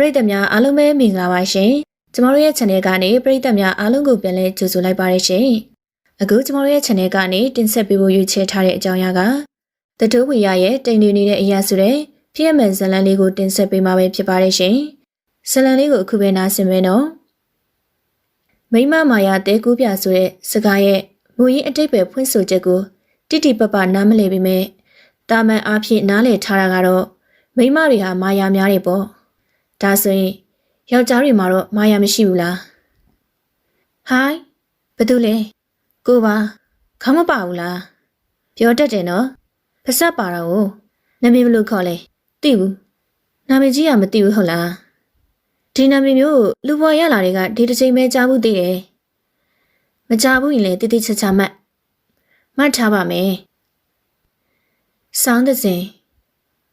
ပရိသတ်များအားလုံးပဲမင်္ဂလာပါရှင်ကျမတို့ရဲ့ channel ကနေပရိသတ်များအားလုံးကိုပြန်လည်ကြိုဆိုလိုက်ပါရရှင်အခုကျမတို့ရဲ့ channel ကနေတင်ဆက်ပေးဖို့ရွေးချယ်ထားတဲ့အကြောင်းအရာကတတိုးဝီရရဲ့တိမ်နေနေတဲ့အရာဆိုတဲ့ပြည့်မှန်ဇလန်လေးကိုတင်ဆက်ပေးမှာပဲဖြစ်ပါတယ်ရှင်ဇလန်လေးကိုအခုပဲနားဆင်မယ်နော်မိမမာယာတဲကူးပြဆိုတဲ့စကားရဲ့မူရင်းအတိတ်ပဲဖွင့်ဆိုချက်ကိုတိတိပပနားမလည်ပေမဲ့တာမန်အားဖြင့်နားလည်ထားတာကတော့မိမတွေဟာမာယာများတယ်ပေါ့ ဒါဆိုရင်ယောက်ျားတွေမှာတော့မာယာမရှိဘူးလားဟိုင်းဘာတူလဲကိုပါခေါင်းမပါဘူးလားပြောတတ်တယ်နော်ဖဆက်ပါတော့နာမည်ဘယ်လိုခေါ်လဲသိဘူးနာမည်ကြီးကမသိဘူးဟုတ်လားဒီနာမည်မျိုးကိုလူပေါ်ရလာတွေကဒီတစ်ချိန်ပဲကြားဘူးသိတယ်မကြားဘူးရင်လည်းတိတိကျကျမှတ်မှတ်ထားပါမယ်ဆောင်းတဲ့စဉ်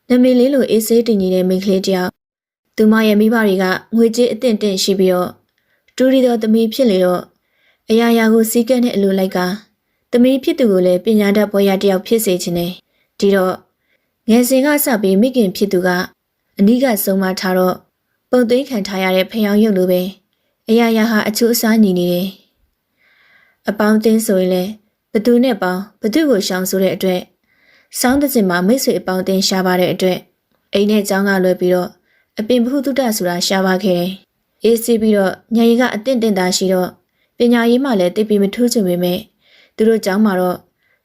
နမည်လေးလိုအေးဆေးတင်ကြီးတဲ့မိန်းကလေးတယောက် သူမရဲ့မိဘတွေကငွေကြေးအသင့်တင့်ရှိပြီးတော့တူရီတော်သမီးဖြစ်လေတော့အရာရာကိုစီးကပ်တဲ့အလိုလိုက်ကသမီးဖြစ်သူကိုလည်းပညာတတ်ဘွဲရတယောက်ဖြစ်စေခြင်းနဲ့ဒီတော့ငယ်စဉ်ကစပြီးမိခင်ဖြစ်သူကအနီးကဆုံးမထားတော့ပုံသိမ်းခံထားရတဲ့ဖျောင်းရုပ်လိုပဲအရာရာဟာအချိုးအစားညီနေတယ်အပေါင်းအသင်းဆိုရင်လည်းဘသူနဲ့ပေါင်းဘသူကိုရှောင်ဆိုတဲ့အတွက်စောင်းတဲ့စင်မှာမိတ်ဆွေအပေါင်းအသင်းရှားပါတဲ့အတွက်အိမ်နဲ့ကျောင်းကလွယ်ပြီးတော့ အပင်ဘ ഹു တုတဆိုတာရှားပါခဲ့တယ်။အေးစီးပြီးတော့ညာရီကအတင့်တင့်တာရှိတော့ပညာရေးမှလည်းတိတ်ပြီးမထူးချင်ပေမဲ့သူတို့ကျောင်းမှာတော့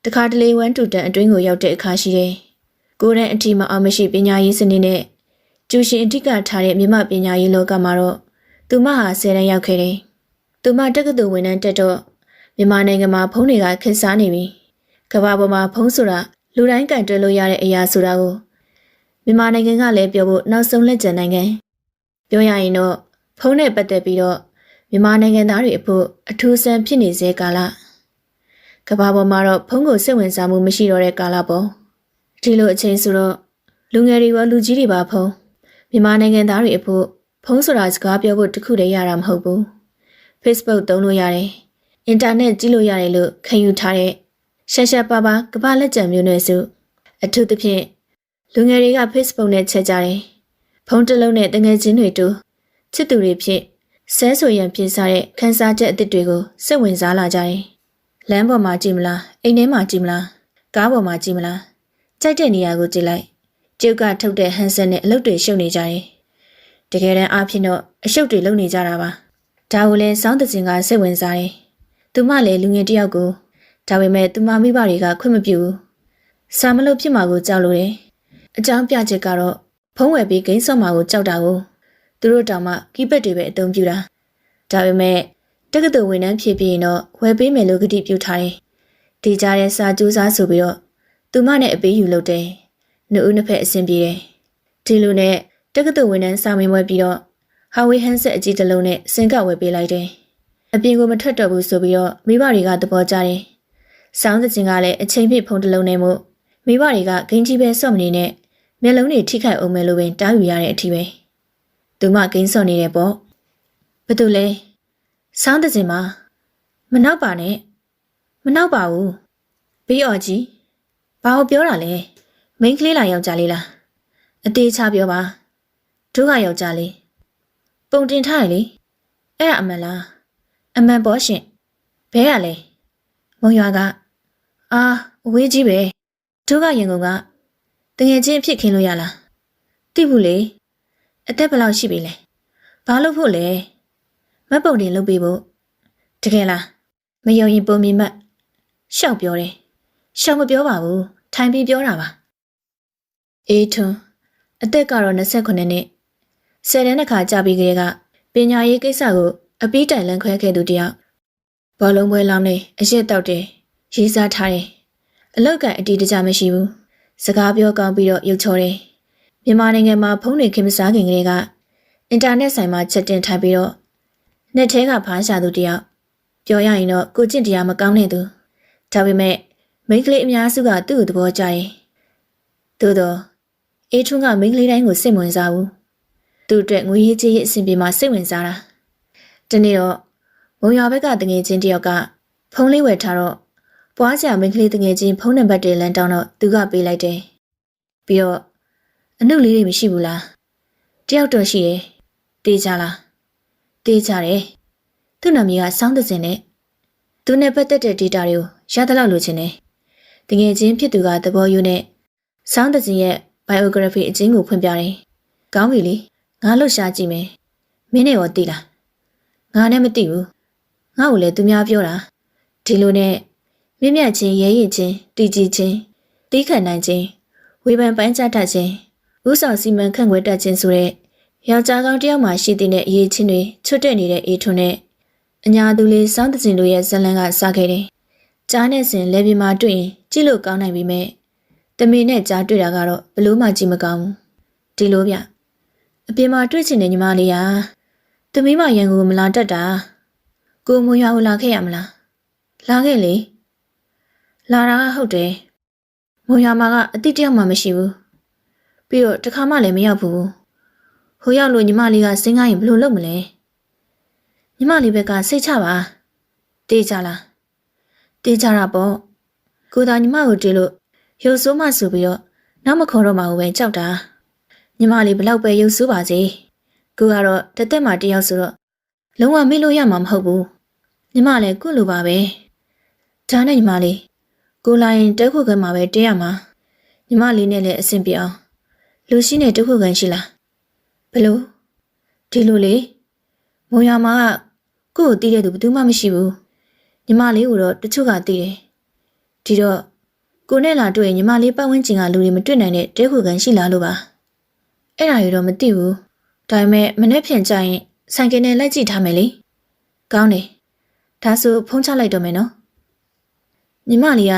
တခါတလေဝမ်းတူတန်အတွင်းကိုရောက်တဲ့အခါရှိတယ်။ကိုယ်နဲ့အထီမအောင်မရှိပညာရေးစနစ်နဲ့ကျူရှင်အဓိကထားတဲ့မြမပညာရေးလောကမှာတော့သူမဟာဆယ်တန်းရောက်ခဲ့တယ်။သူမတက္ကသိုလ်ဝင်တန်းတက်တော့မြန်မာနိုင်ငံမှာဖုန်းတွေကခက်စားနေပြီ။ကမ္ဘာပေါ်မှာဖုန်းဆိုတာလူတိုင်းကန်တွဲလို့ရတဲ့အရာဆိုတာကို မြန်မာနိုင်ငံကလည်းပြောဖို့နောက်ဆုံးလက်ကျန်နိုင်ငံပြောရရင်တော့ဖုန်းနဲ့ပတ်သက်ပြီးတော့မြန်မာနိုင်ငံသားတွေအဖို့အထူးဆန်းဖြစ်နေစေကာလကမ္ဘာပေါ်မှာတော့ဖုန်းကိုစိတ်ဝင်စားမှုမရှိတော့တဲ့ကာလပေါ့ဒီလိုအချိန်ဆိုတော့လူငယ်တွေရောလူကြီးတွေပါဖုန်းမြန်မာနိုင်ငံသားတွေအဖို့ဖုန်းဆိုတာစကားပြောဖို့တခုတည်းရတာမဟုတ်ဘူး Facebook သုံးလို့ရတယ်အင်တာနက်ကြည့်လို့ရတယ်လို့ခံယူထားတဲ့ရှာရှာပါပါကမ္ဘာလက်ကျန်မျိုးနွယ်စုအထူးသဖြင့် လူငယ်တွေက Facebook နဲ့ချက်ကြတယ်။ဖုန်းတစ်လုံးနဲ့တငယ်ချင်းတွေတူချစ်သူတွေဖြစ်ဆဲဆိုရန်ပြင်စားတဲ့ခန်းစားချက်အသစ်တွေကိုစိတ်ဝင်စားလာကြတယ်။လမ်းပေါ်မှာကြည့်မလားအိမ်ထဲမှာကြည့်မလားကားပေါ်မှာကြည့်မလားကြိုက်တဲ့နေရာကိုကြည့်လိုက်ကျုပ်ကထုတ်တဲ့ဟန်ဆက်နဲ့အလုပ်တွေရှုပ်နေကြတယ်။တကယ်တမ်းအားဖြင့်တော့အရှုပ်တွေလုပ်နေကြတာပါ။ဒါကိုလည်းစောင်းတစင်ကစိတ်ဝင်စားတယ်။သူမလည်းလူငယ်တယောက်ကိုဒါပေမဲ့သူမမိဘတွေကခွင့်မပြုဘူး။စာမလို့ဖြစ်မှာကိုကြောက်လို့တယ်။ အကြောင်းပြချက်ကတော့ဖုံးဝယ်ပြီးဂိမ်းဆော့မှာကိုကြောက်တာကိုသူတို့တောင်မှကီးပက်တွေပဲအသုံးပြုတာဒါပေမဲ့တက္ကသိုလ်ဝန်ထမ်းဖြစ်ပြီးရင်တော့ဝယ်ပေးမယ်လို့ကတိပြုထားတယ်ဒီကြားတဲ့စာကြိုးစားဆိုပြီးတော့သူမနဲ့အပေးယူလုပ်တယ်နှုတ်ဦးနှစ်ဖက်အဆင်ပြေတယ်ဒီလိုနဲ့တက္ကသိုလ်ဝန်ထမ်းစာမေးပွဲပြီးတော့ဟာဝေးဟန်ဆက်အကြီးတစ်လုံးနဲ့စင်ကဝယ်ပေးလိုက်တယ်အပြင်ကိုမထွက်တော့ဘူးဆိုပြီးတော့မိဘတွေကသဘောကျတယ်။ဆောင်းစင်ကလည်းအချိန်ပြည့်ဖုံးတစ်လုံးနဲ့မို့မိဘတွေကဂိမ်းကြီးပဲစော့မနေနဲ့ မျက်လုံးတွေထိခိုက်အောင်မယ်လို့ပင်တားယူရတဲ့အထိပဲသူမဂိမ်းစော့နေတယ်ပေါ့ဘာတူလဲဆောင်းတဲ့စင်မှာမနောက်ပါနဲ့မနောက်ပါဘူးပြီးတော့ကြီးဘာကိုပြောတာလဲမိန်းကလေးလာယောက်ျားလေးလားအသေးချပြောပါတို့ကယောက်ျားလေးပုံတင်ထားရလေအဲ့ဒါအမှန်လားအမှန်ပေါ့ရှင်ဘဲရလဲမုံရွာက အာအဝေးကြီးပဲတို့ကရင်ကုန်က တငယ်ချင်းဖြစ်ခင်လို့ရလားသိဘူးလေအသက်ဘယ်လောက်ရှိပြီလဲဘာလို့ဖို့လဲမတ်ပုံတင်လုပ်ပေးဖို့တကယ်လားမယုံရင်ပုံမြင်မတ်ရှောက်ပြောတယ်ရှောက်မပြောပါဘူးထိုင်ပြီးပြောတာပါအေးထွန်းအသက်ကတော့29နှစ်ဆယ်တန်းတစ်ခါကြာပြီးကလေးကပညာရေးကိစ္စကိုအပီးတိုင်လန့်ခွဲခဲ့သူတယောက်ဘောလုံးပွဲလောင်းနေအရက်တောက်တယ်ရေးစားထားတယ်အလောက်ကန်အတီးတကြမရှိဘူး စကားပြောကောင်းပြီးတော့ရုပ်ချောတယ်မြန်မာနိုင်ငံမှာဖုန်းတွေခင်မစားခင်ကလေးကအင်တာနက်ဆိုင်မှာချက်တင်ထိုင်ပြီးတော့နှစ်ထဲကဖားရှာသူတယောက်ပြောရရင်တော့ကိုကျင့်တရားမကောင်းတဲ့သူဒါပေမဲ့မိန်းကလေးအများစုကသူ့ကိုသဘောကျတယ်သို့တော့အေးထွန်းကမိန်းကလေးတိုင်းကိုစိတ်ဝင်စားဘူးသူ့အတွက်ငွေရေးကြေးရေးအဆင်ပြေမှစိတ်ဝင်စားတာဒီနေ့တော့ဘုံရွာဘက်ကတငယ်ချင်းတယောက်ကဖုန်းလေးဝယ်ထားတော့ ပွားစရာမိန်းကလေးတငယ်ချင်းဖုန်းနံပါတ်တွေလမ်းတောင်းတော့သူကပေးလိုက်တယ်ပြီးတော့အနုလေးတွေမရှိဘူးလားတယောက်တော့ရှိတယ်တေးကြလားတေးကြတယ်သူ့နာမည်ကစောင်းသစင်နဲ့သူနဲ့ပတ်သက်တဲ့ data တွေကိုရသလောက်လိုချင်တယ်တကယ်ချင်းဖြစ်သူကသဘောယူနဲ့စောင်းသစင်ရဲ့ biography အချင်းကိုဖွင့်ပြတယ်ကောင်းပြီလေငါလှုပ်ရှားကြည့်မယ်မင်းနဲ့ရောသိလားငါနဲ့မသိဘူးငါ့ကိုလည်းသူများပြောတာဒီလိုနဲ့ မြင့်မြတ်ချင်းရဲရင်ချင်းတည်ကြည်ချင်းတီးခံနိုင်ချင်းဝေဖန်ပန်းချတတ်ချင်းဥဆောင်စီမံခန့်ခွဲတတ်ချင်းဆိုတဲ့ယောက်ျားကောင်းတစ်ယောက်မှရှိတဲ့အရေးချင်းတွေချွတ်တက်နေတဲ့အေထွန်းနဲ့အညာသူလေးစောင်းတစင်တို့ရဲ့ဇလန်ကစားခဲ့တယ်။ကြားနဲ့စင်လေပြမှာတွေ့ရင်ကြည့်လို့ကောင်းနိုင်ပြီမဲ့တမီနဲ့ကြားတွေ့တာကတော့ဘလို့မှကြည့်မကောင်းဘူး။ဒီလိုဗျအပြင်မှာတွေ့ချင်တဲ့ညီမလေးဟာတမီမရန်ကုန်မလာတတ်တာကိုမွန်ရွာကိုလာခဲ့ရမလားလာခဲ့လေ လာတာကဟုတ်တယ်မွန်ရွာမှာကအတိတ်တယောက်မှမရှိဘူးပြီးတော့တခါမှလည်းမရောက်ဘူးဟိုရောက်လို့ညီမလေးကစင်းကားရင်ဘယ်လိုလုပ်မလဲညီမလေးဘက်ကစိတ်ချပါတေးကြလားတေးကြတာပေါ့ကိုသာညီမကိုတွေ့လို့ရုပ်ဆိုးမှဆိုပြီးတော့နောက်မခေါ်တော့မှပဲကြောက်တာညီမလေးဘလောက်ပဲရုပ်ဆိုးပါစေကိုကတော့တသက်မှတယောက်ဆိုတော့လုံးဝမေ့လို့ရမှာမဟုတ်ဘူးညီမလည်းကုလိုပါပဲဒါနဲ့ညီမလေး ကိုလာရင်တဲခုခံမှာပဲတဲရမှာညီမလေးနဲ့လည်းအဆင်ပြေအောင်လူရှိနဲ့တဲခုခံရှိလားဘလို့ဒီလိုလေမုံရမာကကို့ကိုတီးတဲ့သူဘယ်သူမှမရှိဘူးညီမလေးကိုတော့တချို့ကတီးတယ်ဒီတော့ကိုနဲ့လာတွေ့ရင်ညီမလေးပတ်ဝန်းကျင်ကလူတွေမတွေ့နိုင်တဲ့တဲခုခံရှိလားလို့ပါအဲ့ဒါရတော့မသိဘူးဒါပေမဲ့မနေ့ဖြန်ကျရင်ဆိုင်ကယ်နဲ့လိုက်ကြည့်ထားမယ်လေကောင်းတယ်ဒါဆိုဖုန်းချလိုက်တော့မယ်နော် ညီမလေးက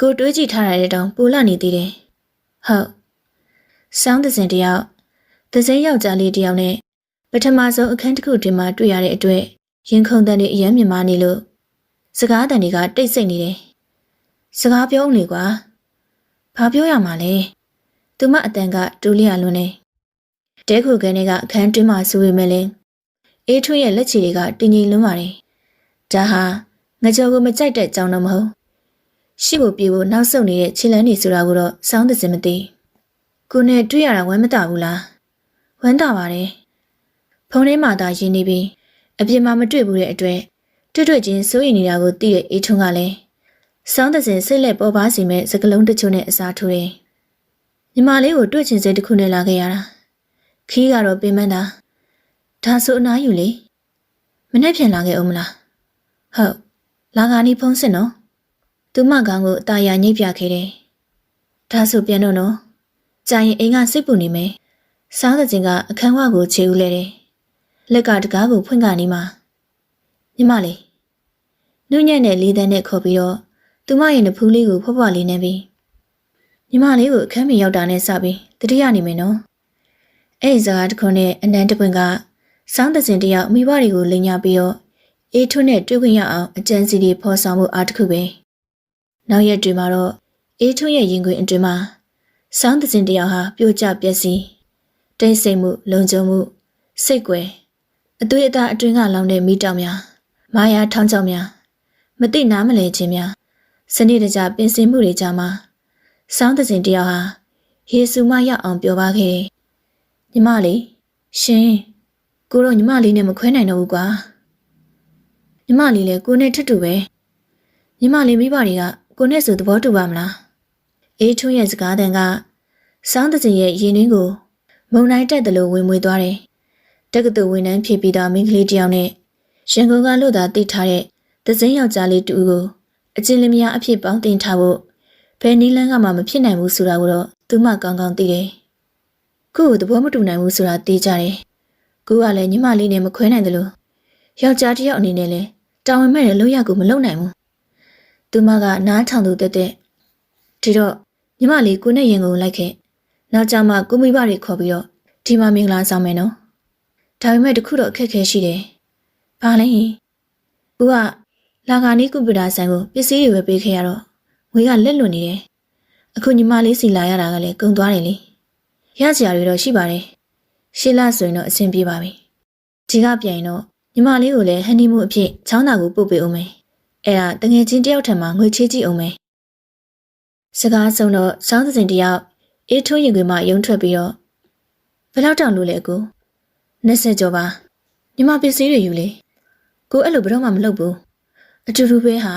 ကိုတွေးကြည့်ထားရတဲ့တောင်ပူလာနေသေးတယ်ဟုတ်ဆောင်းသစင်တယောက်သစင်ယောက်ျားလေးတယောက်နဲ့ပထမဆုံးအခန်းတစ်ခုတွင်မှတွေ့ရတဲ့အတွက်ရင်ခုန်တန်တွေအယမ်းမြင်မာနေလို့စကားတန်တွေကတိတ်ဆိတ်နေတယ်စကားပြောဦးလေကွာဘာပြောရမှာလဲသူမအတန်ကတူလျလွန်းနေတဲခုကန်တွေကအခန်းတွင်းမှာဆူပေမဲ့လည်းအေးထွေးရဲ့လက်ချီတွေကတင်းငိမ်လွန်းပါတယ်ဒါဟာ ငကြော်ကိုမကြိုက်တဲ့ကြောင်တော့မဟုတ်ရှိဖို့ပြေဖို့နောက်ဆုတ်နေတဲ့ခြေလန်းနေဆိုတာကိုတော့စောင်းသစင်မသိကိုနဲ့တွေ့ရတာဝမ်းမတဘူးလားဝမ်းတာပါတယ်ဖုန်းထဲမှာသာရင်းနေပြီးအပြင်မှာမတွေ့ဘူးတဲ့အတွက်တွေ့တွေ့ချင်းစိုးရိမ်နေတာကိုသိတဲ့အေးထွန်းကလည်းစောင်းသစင်စိတ်လက်ပေါ်ပါစီမဲ့စကလုံးတချို့နဲ့အစားထိုးတယ်ညီမလေးကိုတွေ့ချင်စိတ်တစ်ခုနဲ့လာခဲ့ရတာခီးကတော့ပင်မန်းတာဒါဆိုအနားယူလေမနေ့ပြန်လာခဲ့အောင်မလားဟုတ် လာကနီဖုံးစစ်နော်သူမကောင်ကိုအตาရညိပ်ပြခဲ့တယ်ဒါဆိုပြန်တော့နော်ကြာရင်အိမ်ကစိတ်ပူနေမယ်စားတဲ့ချင်းကအခန်းဝကိုခြေဦးလဲတယ်လက်ကတကားကိုဖွင့်ကနေမှညီမလေးနုညံ့တဲ့လေးတန်းနဲ့ခေါ်ပြီးတော့သူမရဲ့နဖူးလေးကိုဖွားဖွားလေးနေပြီးညီမလေးကိုအခန်းမြေရောက်တာနဲ့စပြီးတတိယနေမယ်နော်အဲ့ဒီစကားတစ်ခုနဲ့အနန္တပွင့်ကစောင်းတဲ့စင်တယောက်မိဘတွေကိုလိန်ညာပြီးတော့ အေးထွန်းနဲ့တွေ့ခွင့်ရအောင်အကြံစီတွေဖော်ဆောင်မှုအားတစ်ခုပဲနောက်ရက်တွေမှာတော့အေးထွန်းရဲ့ရင်ခွင်အတွင်းမှာစောင်းတဲ့စင်တယောက်ဟာပြိုကျပျက်စီးတိတ်ဆိတ်မှုလုံခြုံမှုစိတ်ကွယ်အသွေးအသားအတွင်းကလောင်တဲ့မိတောင်များမာယာထောင်းချောင်းများမတိနားမလဲခြင်းများစနစ်တကျပင်စင်မှုတွေကြမှာစောင်းတဲ့စင်တယောက်ဟာယေစုမရောက်အောင်ပြောပါခဲ့တယ်ညီမလေးရှင်ကိုတော့ညီမလေးနဲ့မခွဲနိုင်တော့ဘူးကွာ ညီမလေးလည်းကိုနဲ့ထထူပဲညီမလေးမိဘတွေကကိုနဲ့ဆိုသဘောတူပါမလားအေးထွန်းရဲ့စကားတန်ကစောင်းတဲ့စင်ရဲ့ရင်တွင်းကိုမုံနိုင်တက်တယ်လို့ဝင်မွေသွားတယ်တက္ကသိုလ်ဝန်ထမ်းဖြစ်ပြီးသားမိန်းကလေးတစ်ယောက်နဲ့ရန်ကုန်ကလို့သာသိထားတဲ့သစင်းယောက်ျားလေးတူကိုအချင်းလင်မယားအဖြစ်ပေါင်းတင်ထားဖို့ဘယ်နည်းလမ်းကမှမဖြစ်နိုင်ဘူးဆိုတာကိုတော့သူမကောင်းကောင်းသိတယ်ခု့ကိုသဘောမတူနိုင်ဘူးဆိုတာသိကြတယ်။ကိုကလည်းညီမလေးနဲ့မခွဲနိုင်တယ်လို့ယောက်ျားတစ်ယောက်အနေနဲ့လည်း တာဝန်မဲ့တဲ့လို့ရကူမလုပ်နိုင်ဘူး။သူမကနားထောင်သူတက်တဲ့ဒီတော့ညီမလေးကိုနဲ့ရင်ကိုလိုက်ခဲ့။နောက်ကြမှာကိုမိဘတွေခေါ်ပြီးတော့ဒီမှာမင်္ဂလာဆောင်မယ်နော်။ဒါပေမဲ့တခုတော့အခက်အခဲရှိတယ်။ဘာလဲ။ဦးကလာဂာနီကွန်ပျူတာဆိုင်ကိုပစ္စည်းတွေပဲပေးခဲ့ရတော့ငွေကလက်လွန်နေတယ်။အခုညီမလေးစီလာရတာကလည်းကုန်သွားတယ်လေ။ရကြရတွေတော့ရှိပါတယ်။ရှေ့လဆိုရင်တော့အဆင်ပြေပါပြီ။ဒီကပြန်ရင်တော့ ညီမလေးကိုလည်းဟန်နီမူအဖြစ်ချောင်းသာကိုပို့ပေးအောင်မယ်။အဲ့ဒါတငယ်ချင်းတယောက်ထံမှာငွေချေးကြည့်အောင်မယ်။စကားဆုံးတော့စောင်းသစဉ်တယောက်အေးထွန်းရင်ခွင်မှယုံထွက်ပြီးတော့ဘယ်လောက်တောင်လို့လဲကို20ကျော်ပါညီမပစ္စည်းတွေယူလေကိုအဲ့လိုဘယ်တော့မှမလုပ်ဘူးအတူတူပဲဟာ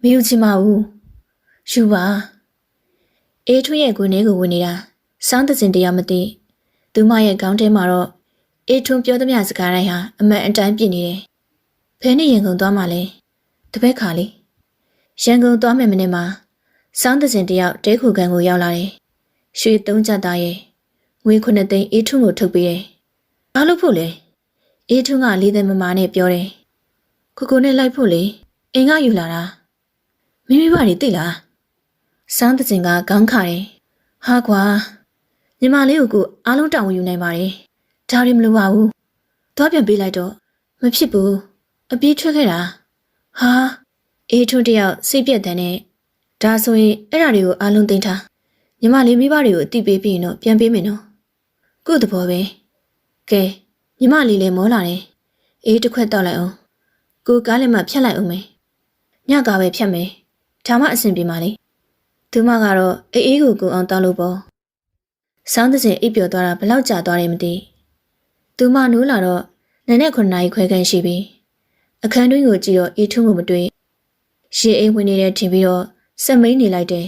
မယူချင်ပါဘူးယူပါအေးထွေးရဲ့ကိုနေကိုဝင်နေတာစောင်းတဲ့စင်တရားမသိသူမရဲ့ခေါင်းထဲမှာတော့ အေးထွန်းပြောသမျှစကားတိုင်းဟာအမှန်အတိုင်းပြည့်နေတယ်ဖဲနဲ့ရင်ကုန်သွားမှလဲတပည့်ခါလေးရန်ကုန်သွားမယ်မနေ့မှာစောင်းတဲ့စင်တယောက်တဲခုကန်ကိုရောက်လာတယ်ရွှေသုံးချက်သားရဲ့ငွေခုနှစ်သိန်းအေးထွန်းကိုထုတ်ပေးတယ်ဘာလို့ဖို့လဲအေးထွန်းကလေးသက်မမာနဲ့ပြောတယ်ကိုကိုနဲ့လိုက်ဖို့လေအိမ်ကယူလာတာမိမိဘာတွေသိလားစောင်းတဲ့စင်ကခေါင်းခါတယ်ဟာကွာညီမလေးကိုကိုအားလုံးတောင်းဝန်ယူနိုင်ပါတယ် ဒါရီမလိုပါဘူးသွားပြန်ပေးလိုက်တော့မဖြစ်ဘူးအပြေးထွက်ခဲ့တာဟာအေးထွန်းတယောက်စိတ်ပြက်တဲ့နဲ့ဒါဆိုရင်အဲ့ဓာတွေကိုအားလုံးသိမ်းထားညီမလေးမိဘတွေကိုအတိပေးပြီးရင်တော့ပြန်ပေးမယ်နော်ကို့သဘောပဲကဲညီမလေးလည်းမောလာတယ်အေးတစ်ခွက်တောက်လိုက်အောင်ကိုကားလည်းမဖြတ်လိုက်အောင်မယ်ညကပဲဖြတ်မယ်ဒါမှအဆင်ပြေပါလေသူမကတော့အေးအေးကိုကိုအောင်တောက်လို့ပေါ့ဆောင်းတဲ့စဉ်အိပ်ပျော်သွားတာဘလောက်ကြာသွားတယ်မသိ သူမနိုးလာတော့နည်းနည်းခုနှစ်နာရီခွဲခန့်ရှိပြီအခန်းတွင်းကိုကြည့်တော့အေးထွန်းကိုမတွေ့ရေအိမ်ဝင်နေတဲ့ထင်ပြီးတော့စက်မိန်နေလိုက်တယ်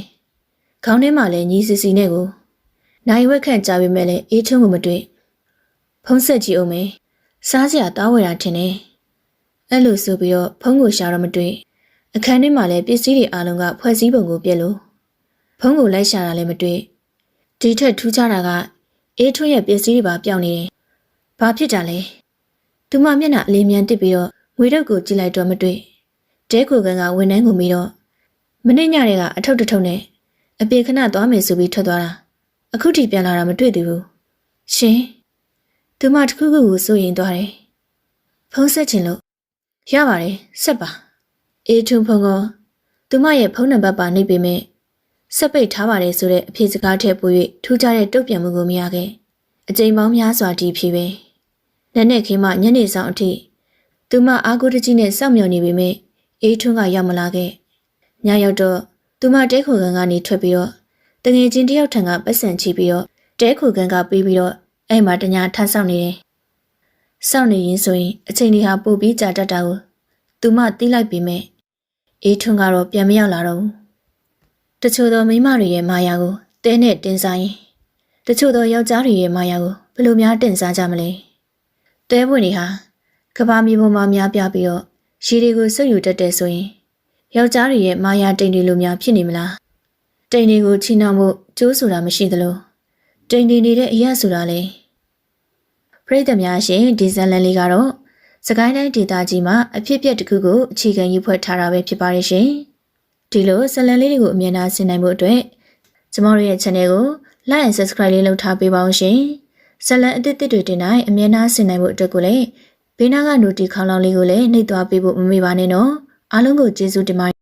ခေါင်းထဲမှာလည်းညီစီစီနဲ့ကိုနိုင်ဝက်ခန့်ကြာပြီမဲ့လည်းအေးထွန်းကိုမတွေ့ဖုံးဆက်ကြည့်အောင်မယ်စားစရာတောင်းဝယ်တာထင်တယ်အဲ့လိုဆိုပြီးတော့ဖုံးကိုရှာတော့မတွေ့အခန်းထဲမှာလည်းပစ္စည်းတွေအလုံးကဖွဲ့စည်းပုံကိုပြက်လို့ဖုံးကိုလိုက်ရှာတာလည်းမတွေ့ဒီထက်ထူးခြားတာကအေးထွန်းရဲ့ပစ္စည်းတွေပါပျောက်နေတယ် ဘာဖြစ်တာလဲသူမမျက်နှာအလေးမြန်တစ်ပြီးတော့ငွေတော့ကိုကြည့်လိုက်တော့မတွေ့တဲကိုကန်ကဝန်နှန်းကိုမိတော့မနေ့ညတွေကအထုပ်တထုပ်နဲ့အပြေခဏသွားမယ်ဆိုပြီးထွက်သွားတာအခုထိပြန်လာတာမတွေ့သေးဘူးရှင်သူမတစ်ခုခုကိုစိုးရင်သွားတယ်ဖုံးဆက်ချင်လို့ရပါတယ်ဆက်ပါအေးထုံဖုံကသူမရဲ့ဖုန်းနံပါတ်ပါနေပေမဲ့ဆက်ပိတ်ထားပါတယ်ဆိုတဲ့အဖြေစကားထည့်ပို့၍ထူးခြားတဲ့တုတ်ပြန်မှုကိုမရခဲ့အကြိမ်ပေါင်းများစွာဒီဖြေပဲ လက်နဲ့ခင်းမညနေဆောင်အထိသူမအာကိုတကြီးနဲ့စောင့်မျှော်နေပေမဲ့အေးထွန်းကရောက်မလာခဲ့ညရောက်တော့သူမတဲခုကန်ကနေထွက်ပြီးတော့တငယ်ချင်းတယောက်ထံကပတ်စံချပြီးတော့တဲခုကန်ကပေးပြီးတော့အဲ့မှာတညာထမ်းဆောင်နေတယ်စောင့်နေရင်ဆိုရင်အချိန်လေးဟာပိုပြီးကြာတတ်တာကိုသူမသိလိုက်ပေမဲ့အေးထွန်းကတော့ပြန်မရောက်လာတော့ဘူးတချို့သောမိန်းမတွေရဲ့မာယာကိုတဲနဲ့တင်စားရင်တချို့သောယောက်ျားတွေရဲ့မာယာကိုဘယ်လိုများတင်စားကြမလဲ တဲပွင့်တွေဟာကဘာမြေပေါ်မှာများပြပြီးတော့ရေတွေကိုစုပ်ယူတတ်တယ်ဆိုရင်ယောက်ျားတွေရဲ့မာယာတိမ်တွေလိုများဖြစ်နေမလားတိမ်တွေကိုချီနှောင်မှုကျိုးဆိုတာမရှိသလိုတိမ်တွေနေတဲ့အရာဆိုတာလေပရိသတ်များရှင်ဒီဇန်လန်လေးကတော့စကိုင်းတိုင်းဒေသကြီးမှာအဖြစ်အပျက်တစ်ခုကိုအခြေခံရေးဖွဲ့ထားတာပဲဖြစ်ပါတယ်ရှင်ဒီလိုဇလန်လေးတွေကိုအမြင်အားဆင်နိုင်မှုအတွက်ကျမတို့ရဲ့ channel ကို like and subscribe လေးလုပ်ထားပေးပါအောင်ရှင် ဇလန်အသစ်တွေတင်တိုင်းအမြင်အားဆင်နိုင်မှုအတွက်ကိုလည်းဘေးနားက notification ခေါင်းလောင်းလေးကိုလည်းနှိပ်သွားပေးဖို့မမေ့ပါနဲ့နော်အားလုံးကိုကျေးဇူးတင်ပါတယ်